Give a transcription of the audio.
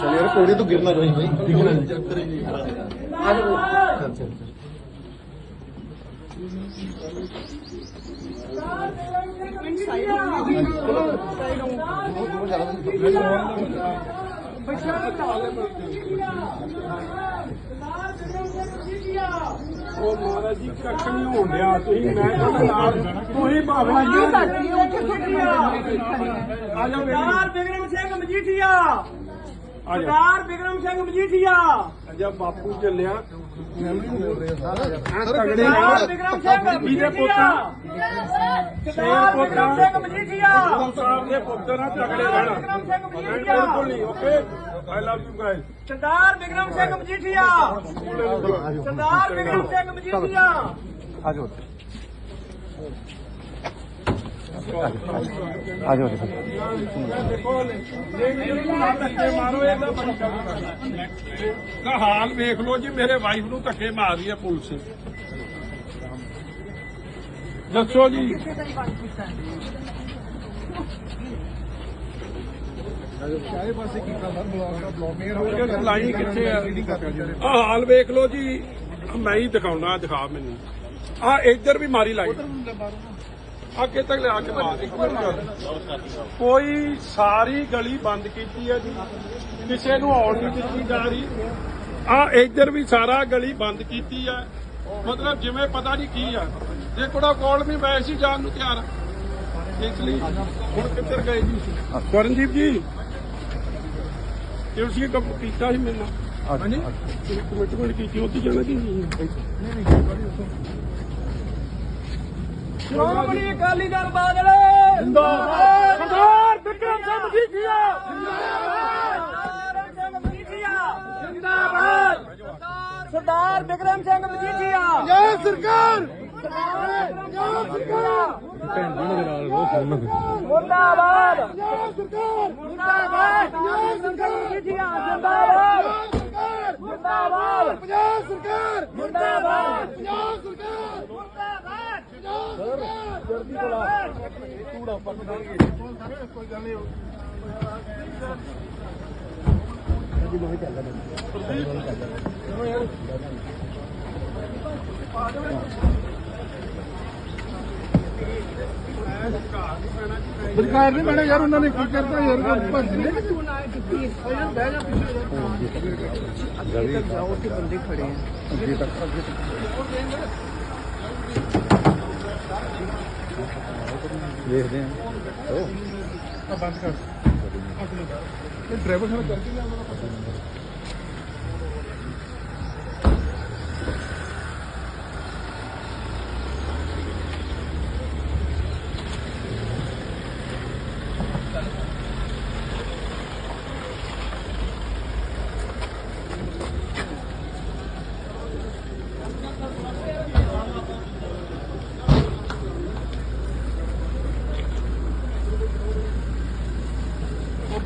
चल यार कोड़े तो गिरना भाई भाई दिखना नहीं ਬੱਚਿਆਂ ਨੂੰ ਨਾਲ ਉਹ ਮਹਾਰਾਜ ਜੀ ਕੱਖ ਨਹੀਂ ਹੋਣ ਤੁਸੀਂ ਮੈਂ ਨਾਲ ਤੁਸੀਂ ਬਾਬਾ ਜੀ। ਆ। ਜਾ ਬਿਗਰਮ ਸਿੰਘ ਮਜੀਠੀਆ। ਸਰਦਾਰ ਬਿਕਰਮ ਸਿੰਘ ਮਜੀਠੀਆ। ਅਜਾ ਬਾਪੂ ਚੱਲਿਆ। ਆ ਤਗੜੇ ਸਰਦਾਰ ਬਿਕਰਮ ਸਿੰਘ ਮਜੀਠੀਆ। ਸਰਦਾਰ ਬਿਕਰਮ ਸਿੰਘ ਮਜੀਠੀਆ। ਸਾਹਿਬ ਦੇ ਪੁੱਤ ਨਾ ਤਗੜੇ ਰਹਿਣਾ। ਬਿਕਰਮ ਸਿੰਘ ਮਜੀਠੀਆ। ਬਿਲਕੁਲ ਨਹੀਂ okay I love you guys Sardar Bikram Singh Majithia. Sardar Bikram Singh Majithia. ਆਜੋ ਆ ਜਾਓ ਹਾਲ ਵੇਖ ਲਓ ਜੀ ਮੇਰੇ ਵਾਈਫ ਨੂੰ ਧੱਕੇ ਮਾਰ ਰਹੀ ਹੈ ਪੁਲਿਸ। ਦੱਸੋ ਜੀ। ਹਾਲ ਵੇਖ ਲਓ ਜੀ ਮੈਂ ਹੀ ਦਿਖਾਉਣਾ ਦਿਖਾ ਮੈਨੂੰ। ਆ ਇੱਧਰ ਵੀ ਮਾਰੀ ਲਾਈ ਅੱਗੇ ਤੱਕ ਲਿਆ ਕੇ ਮਾਰ ਇੱਕ ਮਿੰਟ ਕਰ। ਕੋਈ ਸਾਰੀ ਗਲੀ ਬੰਦ ਕੀਤੀ ਹੈ ਜੀ। ਕਿਸੇ ਨੂੰ ਆਉਣ ਨਹੀਂ ਦਿੱਤੀ ਜਾ ਰਹੀ। ਆ ਇੱਧਰ ਵੀ ਸਾਰਾ ਗਲੀ ਬੰਦ ਕੀਤੀ ਹੈ। ਮਤਲਬ ਜਿਵੇਂ ਪਤਾ ਨਹੀਂ ਕੀ ਆ। ਜੇ ਕੋੜਾ ਕੋਲ ਵੀ ਮੈਂ ਸੀ ਜਾਣ ਨੂੰ ਤਿਆਰ। ਇਸ ਲਈ ਹੁਣ ਕਿੱਧਰ ਗਏ ਜੀ? ਕਰਨਜੀਤ ਜੀ ਤੁਸੀਂ ਕੰਮ ਕੀਤਾ ਸੀ ਮੇਰੇ ਨਾਲ? ਹਾਂਜੀ? ਕਮਿਟਮੈਂਟ ਕੀਤੀ ਉੱਥੇ ਜਾਣਾ ਕਿ? ਨਹੀਂ ਸ਼੍ਰੋਮਣੀ ਅਕਾਲੀ ਦਲ ਬਾਦਲ ਜਿੰਦਾਬਾਦ ਸਰਦਾਰ ਬਿਕਰਮ ਸਿੰਘ ਮਜੀਠੀਆ ਸਰਦਾਰ ਸਿੰਘ ਮਜੀਠੀਆ ਜਿੰਦਾਬਾਦ ਸਰਦਾਰ ਬਿਕਰਮ ਸਿੰਘ ਮਜੀਠੀਆ जय सरकार ਮੁਰਦਾਬਾਦ ਮੁਰਦਾਬਾਦ ਮਜੀਠੀਆ ਜਿੰਦਾਬਾਦ ਮੁਰਦਾਬਾਦ पंजाब सरकार ਮੁਰਦਾਬਾਦ पंजाब सरकार ਜਰਦੀ ਕੋਲਾ ਤੂੜਾ ਉੱਪਰ ਚੜਾਂਗੇ ਕੋਈ ਗੱਲ ਨਹੀਂ ਜੀ ਮੈਂ ਚੱਲਦਾ ਚਲੋ ਯਾਰ ਪਾ ਦੇ ਬਲਕਾਰ ਨਹੀਂ ਮੈਡਮ ਯਾਰ ਉਹਨਾਂ ਨੇ ਕੀ ਕਰਤਾ ਯਾਰ ਭੱਜ ਨੇ ਬਹਿ ਜਾ ਪਿੱਛੇ ਰਵੀ ਉੱਥੇ ਬੰਦੇ ਖੜੇ ਆ। ਅੱਗੇ ਤੱਕ ਅੱਗੇ ਤੱਕ। ਦੇਖਦੇ ਆ ਚਲੋ ਬੰਦ ਕਰ। ਡਰਾਈਵਰ ਨਾਲ ਕਰਕੇ ਲਿਆਉਂਦਾ ਪਤਾ